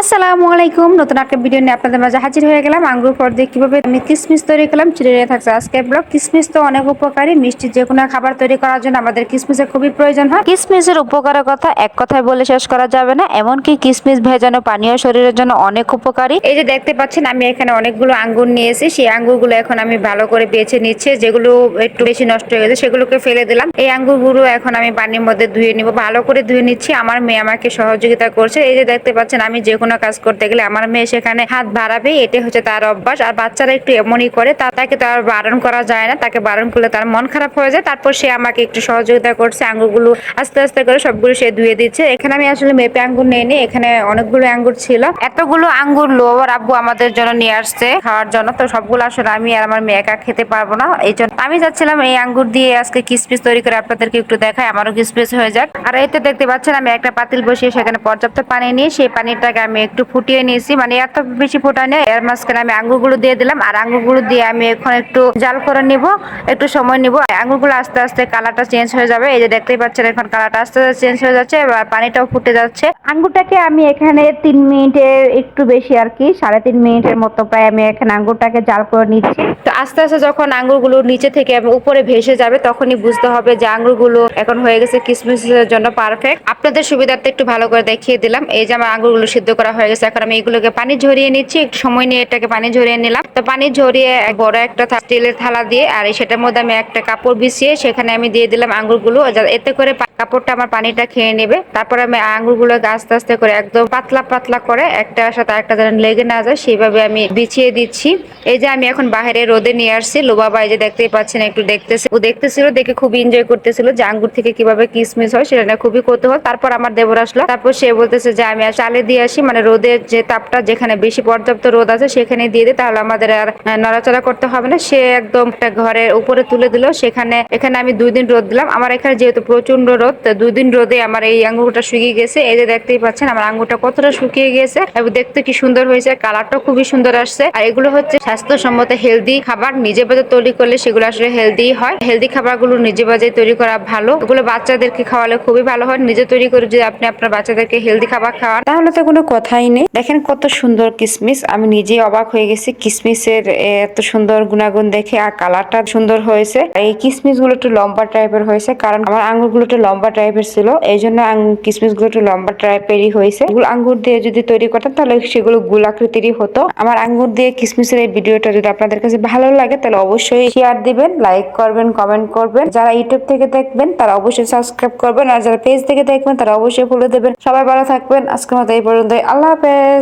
আসসালামু আলাইকুম। নতুন একটা ভিডিও নিয়ে আপনাদের মাঝে হাজির হয়ে গেলাম। আঙ্গুর পর দিয়ে কীভাবে আমি কিসমিস তৈরি করলাম চিড়ে থাকছে আজকে ব্লগ। কিসমিস তো অনেক উপকারী, মিষ্টি যে কোনো খাবার তৈরি করার জন্য আমাদের কিসমিসের খুবই প্রয়োজন হয়। কিসমিসের উপকারের কথা এক কথায় বলে শেষ করা যাবে না। এমনকি কিসমিস ভেজানো পানীয় শরীরের জন্য অনেক উপকারী। এই যে দেখতে পাচ্ছেন, আমি এখানে অনেকগুলো আঙ্গুর নিয়েছি। সেই আঙ্গুরগুলো এখন আমি ভালো করে বেছে নিচ্ছে। যেগুলো একটু বেশি নষ্ট হয়ে গেছে, সেগুলোকে ফেলে দিলাম। এই আঙ্গুরগুলো এখন আমি পানির মধ্যে ধুয়ে নিব। ভালো করে ধুয়ে নিচ্ছি। আমার মেয়ে আমাকে সহযোগিতা করছে। এই যে দেখতে পাচ্ছেন, আমি যে কোনো কাজ করতে গেলে আমার মেয়ে সেখানে হাত বাড়াবে এটা হচ্ছে তার অভ্যাস। আর বাচ্চারা একটু এমনই করে, তা তাকে তো আর বারণ করা যায় না। তাকে বারণ করলে তার মন খারাপ হয়ে যায়। তারপর সে আমাকে একটু সহযোগিতা করছে, আঙ্গুরগুলো আস্তে আস্তে করে সবগুলো সে ধুয়ে দিচ্ছে। এখানে আমি আসলে মেপে আঙ্গুর নিয়ে নিই এখানে অনেকগুলো আঙ্গুর ছিল। এতগুলো আঙ্গুর লো আর আব্বু আমাদের জন্য নিয়ে আসছে খাওয়ার জন্য। তো সবগুলো আসলে আমি আর আমার মেয়ে একা খেতে পারব না। এই জন্য আমি যাচ্ছিলাম এই আঙ্গুর দিয়ে আজকে কিসপিস তৈরি করে আপনাদেরকে একটু দেখাই। আমারও কিসপিস হয়ে যাক। আর এই তো দেখতে পাচ্ছেন, আমি একটা পাতিল বসিয়ে সেখানে পর্যাপ্ত পানি নিয়ে সেই পানিটাকে আমি একটু ফুটিয়ে নিয়েছি। মানে এত বেশি ফোটা নেই, এর মাঝখানে আমি আঙ্গুরগুলো দিয়ে দিলাম। আর আঙ্গুরগুলো দিয়ে আমি এখন একটু জাল করে নিব, একটু সময় নিব। আঙ্গুরগুলো আস্তে আস্তে কালারটা চেঞ্জ হয়ে যাবে। এই যে দেখতেই পাচ্ছেন, এখন কালারটা আস্তে আস্তে চেঞ্জ হয়ে যাচ্ছে, এবার পানিটাও ফুটে যাচ্ছে। আঙ্গুরটাকে আমি এখানে তিন মিনিটের একটু বেশি আর কি, সাড়ে তিন মিনিটের মতো প্রায় আমি এখানে আঙ্গুরটাকে জাল করে নিচ্ছি। আস্তে আস্তে যখন আঙ্গুরগুলো নিচে থেকে উপরে ভেসে যাবে, তখনই বুঝতে হবে যে আঙ্গুরগুলো এখন হয়ে গেছে কিসমিসের জন্য পারফেক্ট আপনাদের সুবিধার্থে একটু ভালো করে দেখিয়ে দিলাম। এই যে আমার আঙ্গুরগুলো সিদ্ধ করা হয়ে গেছে, এখন আমি এগুলোকে পানি ঝরিয়ে নিচ্ছি। একটু সময় নিয়ে এটাকে পানি ঝরিয়ে নিলাম। তো পানি ঝরিয়ে বড় একটা স্টিলের থালা দিয়ে, আর সেটার মধ্যে আমি একটা কাপড় বিছিয়ে সেখানে আমি দিয়ে দিলাম আঙ্গুরগুলো। এতে করে কাপড়টা আমার পানিটা খেয়ে নেবে। তারপর আমি আঙ্গুরগুলো আস্তে আস্তে করে একদম পাতলা পাতলা করে একটার সাথে একটা যেন লেগে না যায়, সেইভাবে আমি বিছিয়ে দিচ্ছি। এই যে আমি এখন বাইরে রোদে নিয়ে আসছি। লোবাবা এই যে দেখতেই পাচ্ছেন, একটু দেখতেছে। ও দেখতেছিল, দেখে খুব এনজয় করতেছিল যে আঙ্গুর থেকে কীভাবে কিসমিস হয় সেটা না খুবই কৌতূহল। তারপর আমার দেবর আসলো। তারপর সে বলতেছে যে, আমি আর চালে দিয়ে আসি। মানে রোদের যে তাপটা, যেখানে বেশি পর্যাপ্ত রোদ আছে, সেখানে দিয়ে দিই তাহলে আমাদের আর নড়াচড়া করতে হবে না। সে একদম একটা ঘরের উপরে তুলে দিল। সেখানে, এখানে আমি দুই দিন রোদ দিলাম। আমার এখানে যেহেতু প্রচণ্ড রোদ তো দুই দিন রোদে আমার এই আঙ্গুরটা শুকিয়ে গেছে। এই যে দেখতেই পাচ্ছেন, আমার আঙ্গুরটা কতটা শুকিয়ে গেছে। এবং দেখতে কি সুন্দর হয়েছে, কালারটাও খুবই সুন্দর আসছে। আর এগুলো হচ্ছে স্বাস্থ্যসম্মত হেলদি খাবার। নিজে বাজে তৈরি করলে সেগুলো আসলে হেলদি হয়। হেলদি খাবারগুলো নিজে বাজে তৈরি করা ভালো। এগুলো বাচ্চাদেরকে খাওয়ালে খুবই ভালো হয়। নিজে তৈরি করে যদি আপনি আপনার বাচ্চাদেরকে হেলদি খাবার খাওয়ান। তাহলে তো কোনো কথাই নেই। দেখেন কত সুন্দর কিসমিস। আমি নিজেই অবাক হয়ে গেছি। কিসমিসের এত সুন্দর গুণাগুণ দেখে। আর কালারটা সুন্দর হয়েছে। এই কিসমিসগুলো একটু লম্বা টাইপের হয়েছে। কারণ আমার আঙ্গুরগুলো একটু লম্বা টাইপের ছিল। এই জন্য কিসমিসগুলো একটু লম্বা টাইপেরই হয়েছে। এগুলো আঙ্গুর দিয়ে যদি তৈরি করতাম, তাহলে সেগুলো গোলাকৃতিরই হতো। আমার আঙ্গুর দিয়ে কিসমিসের এই ভিডিওটা যদি আপনাদের কাছে ভালো লাগে, তাহলে অবশ্যই শেয়ার দিবেন লাইক করবেন কমেন্ট করবেন। যারা ইউটিউব থেকে দেখবেন, তারা অবশ্যই সাবস্ক্রাইব করবেন। আর যারা পেজ থেকে দেখবেন, তারা অবশ্যই ফলো দেবেন। সবাই ভালো থাকবেন। আজকের মতো এই পর্যন্ত আল্লাহ হাফেজ।